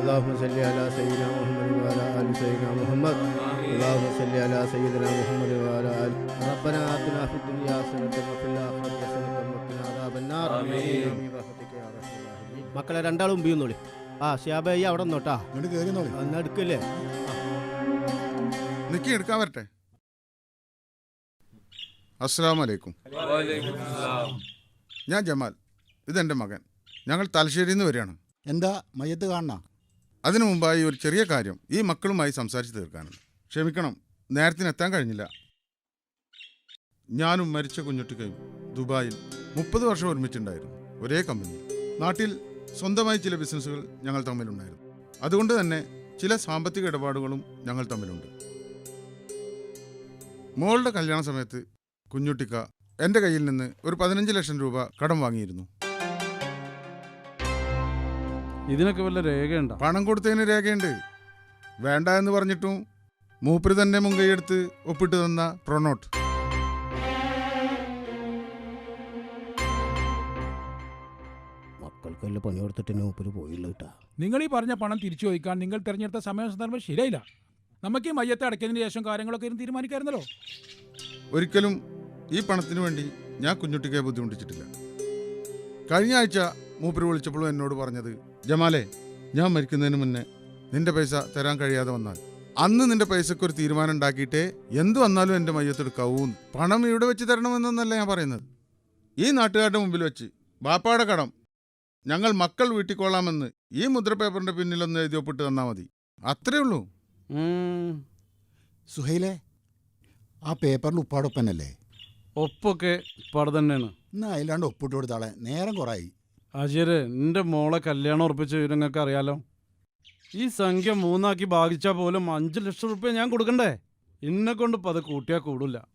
اللهم صل على سيدنا محمد وعلى ال سيدنا محمد اللهم صل على سيدنا محمد وعلى ال ربنا اتنا في الدنيا حسنه وفي الاخره حسنه وقنا عذاب النار آمين. برحمتك يا ارحم الراحمين. മക്കളെ രണ്ടാളും ഉപയോഗിന്നോളി ആ ഷിയാബയ്യ അവിടെ നോട്ടാ ഇങ്ങോട്ട് കയറി നോളി അന്ന് എടുക്കല്ലേ നിക്കി എടുക്കാൻ വരട്ടെ അസ്സാം വലൈക്കും ഞാൻ ജമാൽ ഇതെൻ്റെ മകൻ ഞങ്ങൾ തലശ്ശേരിയിൽ നിന്ന് വരികയാണ്. എന്താ മയ്യത്ത് കാണണ? അതിനു മുമ്പായി ഒരു ചെറിയ കാര്യം. ഈ മക്കളുമായി സംസാരിച്ച് തീർക്കാനുണ്ട് ക്ഷമിക്കണം നേരത്തിന് എത്താൻ കഴിഞ്ഞില്ല. ഞാനും മരിച്ച കുഞ്ഞുട്ടിക്കയും ദുബായിൽ മുപ്പത് വർഷം ഒരുമിച്ചുണ്ടായിരുന്നു. ഒരേ കമ്പനി. നാട്ടിൽ സ്വന്തമായി ചില ബിസിനസ്സുകൾ ഞങ്ങൾ തമ്മിലുണ്ടായിരുന്നു. അതുകൊണ്ട് തന്നെ ചില സാമ്പത്തിക ഇടപാടുകളും ഞങ്ങൾ തമ്മിലുണ്ട്. മോളുടെ കല്യാണ സമയത്ത് കുഞ്ഞുട്ടിക്ക എന്റെ കയ്യിൽ നിന്ന് ഒരു പതിനഞ്ച് ലക്ഷം രൂപ കടം വാങ്ങിയിരുന്നു. ഇതിനൊക്കെ വല്ല രേഖയുണ്ടോ? പണം കൊടുത്തതിന് രേഖയുണ്ട്. വേണ്ട എന്ന് പറഞ്ഞിട്ടും മൂപ്പര് തന്നെ മുൻകൈയെടുത്ത് ഒപ്പിട്ട് തന്ന പ്രൊണോട്ട്. മക്കൾക്കെല്ലാം പണി കൊടുത്തിട്ട് മൂപ്പര് പോയില്ല കേട്ടാ. നിങ്ങൾ ഈ പറഞ്ഞ പണം തിരിച്ചു ചോദിക്കാൻ നിങ്ങൾ തിരഞ്ഞെടുത്ത സമയ സന്ദർഭം ശരിയായില്ല. നമുക്ക് ഈ മയ്യത്തെ അടയ്ക്കുന്നതിന് ശേഷം കാര്യങ്ങളൊക്കെ ഇരുന്ന് തീരുമാനിക്കായിരുന്നല്ലോ. ഒരിക്കലും ഈ പണത്തിന് വേണ്ടി ഞാൻ കുഞ്ഞുട്ടിക്കെ ബുദ്ധിമുട്ടിച്ചിട്ടില്ല. കഴിഞ്ഞ ആഴ്ച മൂപ്പര് വിളിച്ചപ്പോഴും എന്നോട് പറഞ്ഞത് ജമാലെ ഞാൻ മരിക്കുന്നതിന് മുന്നേ നിന്റെ പൈസ തരാൻ കഴിയാതെ വന്നാൽ. അന്ന് നിന്റെ പൈസക്ക് ഒരു തീരുമാനം ഉണ്ടാക്കിയിട്ടേ എന്ത് വന്നാലും എന്റെ മയ്യത്തെടുക്കാവൂന്ന് പണം ഇവിടെ വെച്ച് തരണമെന്നല്ല ഞാൻ പറയുന്നത്. ഈ നാട്ടുകാരുടെ മുമ്പിൽ വെച്ച് ബാപ്പാടെ കടം. ഞങ്ങൾ മക്കൾ വീട്ടിക്കൊള്ളാമെന്ന് ഈ മുദ്രപേപ്പറിന്റെ പിന്നിലൊന്ന് എഴുതി ഒപ്പിട്ട് തന്നാൽ മതി. അത്രേ ഉള്ളൂ. സുഹൈലേ ആ പേപ്പറിൽ ഉപ്പാടൊപ്പനല്ലേ ഒപ്പൊക്കെ പട തന്നെയാണ്. എന്നാ അതിലാണ്ട് ഒപ്പിട്ട് കൊടുത്താളെ. നേരം കുറയായി അജയര് എന്റെ മോളെ കല്യാണം ഉറപ്പിച്ച വിവരങ്ങൾക്ക് അറിയാലോ? ഈ സംഖ്യ മൂന്നാക്കി ഭാഗിച്ചാൽ പോലും അഞ്ച് ലക്ഷം റുപ്യ ഞാൻ കൊടുക്കണ്ടേ? എന്നെ കൊണ്ട് ഇപ്പം അത് കൂട്ടിയാൽ കൂടില്ല.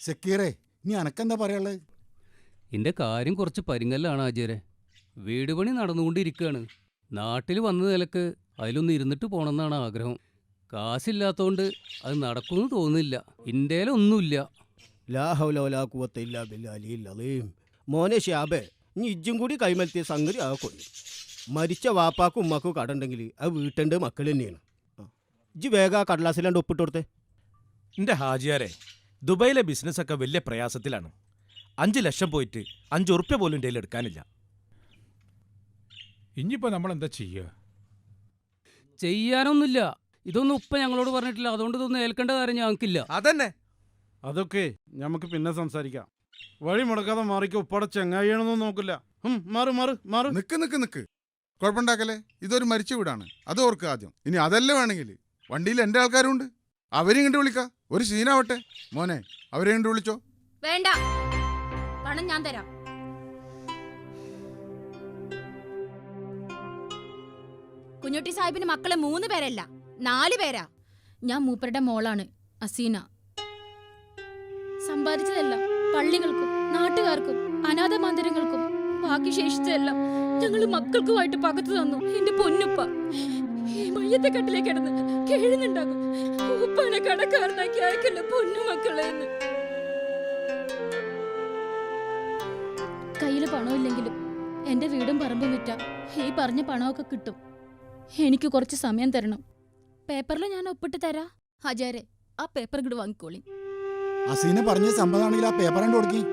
സെക്കീറേ നീ അനക്കെന്താ പറയാനുള്ളത്? എന്റെ കാര്യം കുറച്ച് പരിങ്ങല്ലാണ് ആചാരെ വീട് പണി നടന്നുകൊണ്ടിരിക്കുകയാണ് നാട്ടിൽ വന്ന നിലയ്ക്ക് അതിലൊന്ന് ഇരുന്നിട്ട് പോകണമെന്നാണ് ആഗ്രഹം. കാശില്ലാത്തോണ്ട് അത് നടക്കുമെന്ന് തോന്നുന്നില്ല. ഇന്ത്യയിലൊന്നുമില്ല ലാ ഹൗല വലാ ഖുവത്ത ഇല്ലാ അലീം. മോനെ ഷിയാബേ ഇനി ഇജ്ജും കൂടി കൈമലത്തിയ സംഗതി ആ കൊല്ലം മരിച്ച വാപ്പാക്കും ഉമ്മാക്കും കടണ്ടെങ്കിൽ അത് വീട്ടിന്റെ മക്കൾ തന്നെയാണ്. ഇജ്ജി വേഗം ആ കടലാസിലാണ്ട് ഒപ്പിട്ട് കൊടുത്തേ എന്റെ ഹാജിയാരെ ദുബൈയിലെ ബിസിനസ്സൊക്കെ വലിയ പ്രയാസത്തിലാണ്. അഞ്ച് ലക്ഷം പോയിട്ട് അഞ്ച് ഉറുപ്പ്യ പോലും എന്റെ കയ്യിൽ എടുക്കാനില്ല. ഇനിയിപ്പോ നമ്മൾ എന്താ ചെയ്യുക ചെയ്യാനൊന്നുമില്ല. ഇതൊന്നും ഉപ്പ ഞങ്ങളോട് പറഞ്ഞിട്ടില്ല. അതുകൊണ്ട് ഇതൊന്നും ഏൽക്കേണ്ട കാര്യം ഞങ്ങൾക്കില്ല. അതന്നെ. അതൊക്കെ നമുക്ക് പിന്നെ സംസാരിക്കാം. വഴി മുടക്കാതെ മാറിക്കോ ഉപ്പട ചെങ്ങായിയാണെന്നൊന്നും നോക്കില്ല. ഹും, മാറ് മാറ് മാറ്. നിക്ക് നിക്ക് നിക്ക്. കുഴപ്പമുണ്ടാക്കല്ലേ? ഇതൊരു മരിച്ച വീടാണ്. അത് ഓർക്കുക ആദ്യം. ഇനി അതല്ല വേണമെങ്കിൽ? വണ്ടിയിൽ എന്റെ ആൾക്കാരും ഉണ്ട് അവരെയും കണ്ട് വിളിക്ക. ഒരു സീനാവട്ടെ മോനെ അവരെ കണ്ട് വിളിച്ചോ. വേണ്ട. പണം ഞാൻ തരാം. കുഞ്ഞുട്ടി സാഹിബിന് മക്കളെ മൂന്ന് പേരല്ല നാല് പേരാ. ഞാൻ മൂപ്പരുടെ മോളാണ് അസീന. സമ്പാദിച്ചതെല്ലാം. പള്ളികൾക്കും നാട്ടുകാർക്കും അനാഥ മന്ദിരങ്ങൾക്കും ബാക്കി ശേഷിച്ചതെല്ലാം ഞങ്ങൾ മക്കൾക്കുമായിട്ട് പകത്തു തന്നു. എന്റെ പൊന്നുപ്പ ഈ മയ്യത്തെ കട്ടിലേക്ക് കിടന്ന് കേഴുന്നുണ്ടാകും ഉപ്പനെ കടക്കാരനാക്കി അയക്കല്ല പൊന്നു മക്കളെ എന്ന്. കയ്യിൽ പണമില്ലെങ്കിലും എന്റെ വീടും പറമ്പും വിറ്റ ഈ പറഞ്ഞ പണമൊക്കെ കിട്ടും. എനിക്ക് കുറച്ച് സമയം തരണം. പേപ്പറിൽ ഞാൻ ഒപ്പിട്ട് തരാ. ഹജാരെ ആ പേപ്പർ ഇങ്ങോട്ട് വാങ്ങിക്കോളി. അസീനെ പറഞ്ഞ സമ്മതാണെങ്കിൽ ആ പേപ്പർ കണ്ടു കൊടുക്കി.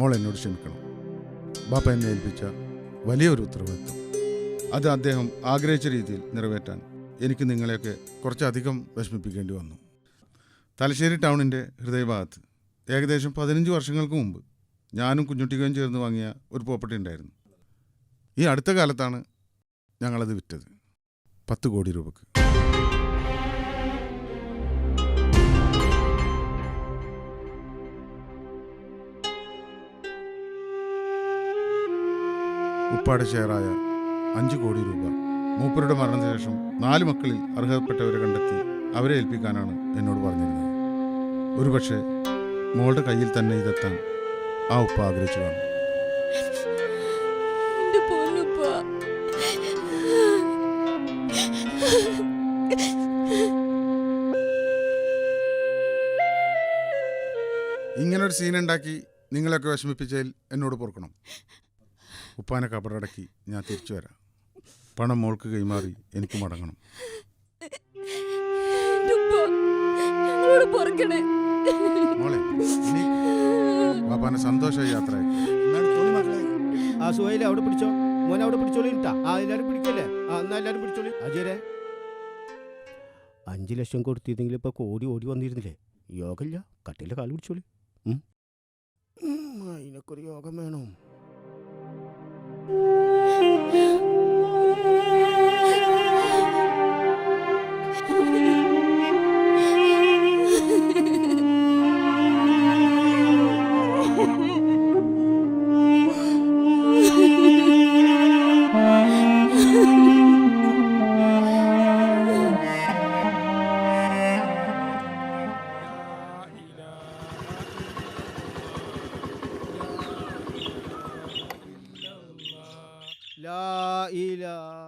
മോൾ എന്നോട് ക്ഷമിക്കണം. ബാപ്പ എന്നെ ഏൽപ്പിച്ച വലിയൊരു ഉത്തരവാദിത്വം. അത് അദ്ദേഹം ആഗ്രഹിച്ച രീതിയിൽ നിറവേറ്റാൻ എനിക്ക് നിങ്ങളെയൊക്കെ കുറച്ചധികം വിഷമിപ്പിക്കേണ്ടി വന്നു. തലശ്ശേരി ടൗണിന്റെ ഹൃദയഭാഗത്ത് ഏകദേശം പതിനഞ്ച് വർഷങ്ങൾക്ക് മുമ്പ് ഞാനും കുഞ്ഞുട്ടികയും ചേർന്ന് വാങ്ങിയ ഒരു പ്രോപ്പർട്ടി ഉണ്ടായിരുന്നു. ഈ അടുത്ത കാലത്താണ് ഞങ്ങളത് വിറ്റത്. പത്ത് കോടി രൂപക്ക്. ഉപ്പാട് ഷെയറായ അഞ്ച് കോടി രൂപ മൂപ്പരുടെ മരണശേഷം നാല് മക്കളിൽ അർഹതപ്പെട്ടവരെ കണ്ടെത്തി അവരെ ഏൽപ്പിക്കാനാണ് എന്നോട് പറഞ്ഞിരുന്നത്. ഒരുപക്ഷെ മോളുടെ കയ്യിൽ തന്നെ ഇതെത്താൻ ആ ഉപ്പ ആഗ്രഹിച്ചു കാണും. ഇങ്ങനൊരു സീൻ ഉണ്ടാക്കി നിങ്ങളൊക്കെ വിഷമിപ്പിച്ചതിൽ എന്നോട് പൊറുക്കണം. ഉപ്പാനെ കബറടക്കി ഞാൻ തിരിച്ചു വരാം. പണം മോൾക്ക് കൈമാറി എനിക്ക് മടങ്ങണം ഞങ്ങളോട് പൊറുക്കണേ. മോളെ നീ അഞ്ചു ലക്ഷം കൊടുത്തിരുന്നെങ്കിൽ ഇപ്പൊ കോടി ഓടി വന്നിരുന്നില്ലേ? യോഗമില്ല കട്ടിലെ കാൽ പിടിച്ചോളി. അതിനൊക്കെ ഒരു യോഗം വേണം. ലാ ഇലാഹ